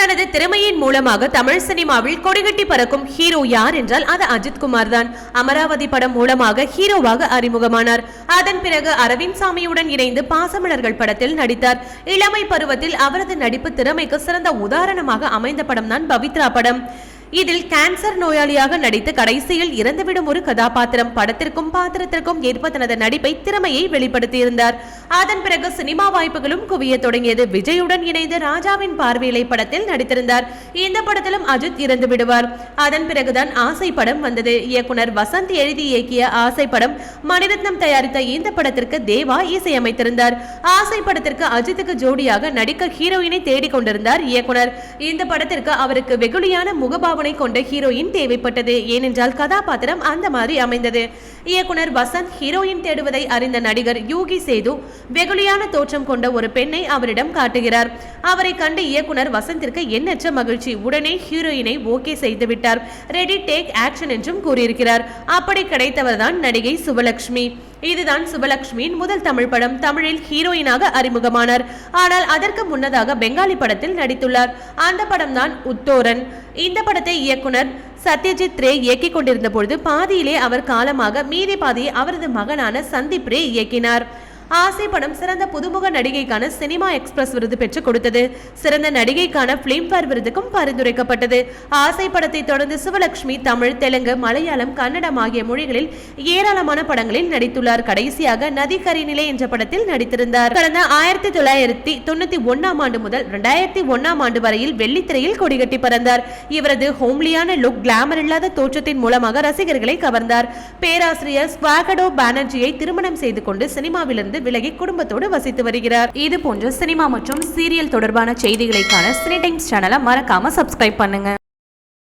தனது திறமையின் மூலமாக தமிழ் சினிமாவில் கொடிகட்டி பறக்கும் ஹீரோ யார் என்றால் அது அஜித் குமார் தான் அமராவதி படம் மூலமாக ஹீரோவாக அறிமுகமானார். அதன் பிறகு அரவிந்த் சாமியுடன் இணைந்து பாசமலர்கள் படத்தில் நடித்தார். இளமை பருவத்தில் அவரது நடிப்பு திறமைக்கு சிறந்த உதாரணமாக அமைந்த படம் தான் பவித்ரா படம். இதில் கேன்சர் நோயாளியாக நடித்து கடைசியில் இறந்துவிடும் ஒரு கதாபாத்திரம். படத்திற்கும் பாத்திரத்திற்கும் ஏற்ப தனது நடிப்பை திறமையை வெளிப்படுத்தியிருந்தார். அதன் பிறகு சினிமா வாய்ப்புகளும் குவிய தொடங்கியது. விஜயுடன் இணைந்து ராஜாவின் பார்வையிலை படத்தில் நடித்திருந்தார். இந்த படத்திலும் அஜித் இறந்து விடுவார். அதன் பிறகுதான் ஆசை படம் வந்தது. இயக்குனர் வசந்த் எழுதி இயக்கிய ஆசை படம் மணிரத்னம் தயாரித்த இந்த படத்திற்கு தேவா இசையமைத்திருந்தார். ஆசை படத்திற்கு அஜித்துக்கு ஜோடியாக நடிக்க ஹீரோயினை தேடிக் கொண்டிருந்தார் இயக்குனர். இந்த படத்திற்கு அவருக்கு வெகுளியான முகபாவனை கொண்ட ஹீரோயின் தேவைப்பட்டது. ஏனென்றால் கதாபாத்திரம் அந்த மாதிரி அமைந்தது. இயக்குனர் வசந்த் ஹீரோயின் தேடுவதை அறிந்த நடிகர் யூகி சேது வெகுளியான தோற்றம் கொண்ட ஒரு பெண்ணை அவரிடம் காட்டுகிறார். அவரை கண்ட இயக்குனர் வசந்திற்கு எண்ணற்ற மகிழ்ச்சி. உடனே ஹீரோயினை ஓகே செய்து விட்டார். ரெடி டேக் ஆக்ஷன் என்றும் கூறியிருக்கிறார். அப்படி கிடைத்தவர்தான் நடிகை சுபலட்சுமி இதுதான் சுபலட்சுமியின் முதல் தமிழ் படம். தமிழில் ஹீரோயினாக அறிமுகமானார். ஆனால் அதற்கு முன்னதாக பெங்காலி படத்தில் நடித்துள்ளார். அந்த படம்தான் உத்தோரன். இந்த படத்தை இயக்குனர் சத்யஜித் ரே இயக்கிக் கொண்டிருந்த பொழுது பாதியிலே அவர் காலமாக மீதி பாதியை அவரது மகனான சந்தீப் ரே இயக்கினார். ஆசை படம் சிறந்த புதுமுக நடிகைக்கான சினிமா எக்ஸ்பிரஸ் விருது பெற்றுக் கொடுத்தது. சிறந்த நடிகைக்கான பிலிம்பேர் விருதுக்கும் பரிந்துரைக்கப்பட்டது. ஆசை படத்தை தொடர்ந்து சிவலட்சுமி தமிழ் தெலுங்கு மலையாளம் கன்னடம் ஆகிய மொழிகளில் ஏராளமான படங்களில் நடித்துள்ளார். கடைசியாக நதிக்கரை நிலை என்ற படத்தில் நடித்திருந்தார். கடந்த ஆயிரத்தி தொள்ளாயிரத்தி தொண்ணூத்தி ஒன்னாம் ஆண்டு முதல் இரண்டாயிரத்தி ஒன்னாம் ஆண்டு வரையில் வெள்ளித்திரையில் கொடிகட்டி பறந்தார். இவரது ஹோம்லியான லுக் கிளாமர் இல்லாத தோற்றத்தின் மூலமாக ரசிகர்களை கவர்ந்தார். பேராசிரியர் ஸ்வாகடோ பானர்ஜியை திருமணம் செய்து கொண்டு சினிமாவிலிருந்து விலகி குடும்பத்தோடு வசித்து வருகிறார். இது போன்ற சினிமா மற்றும் சீரியல் தொடர்பான செய்திகளைக்கான சினி டைம்ஸ் சேனலை மறக்காம சப்ஸ்கிரைப் பண்ணுங்க.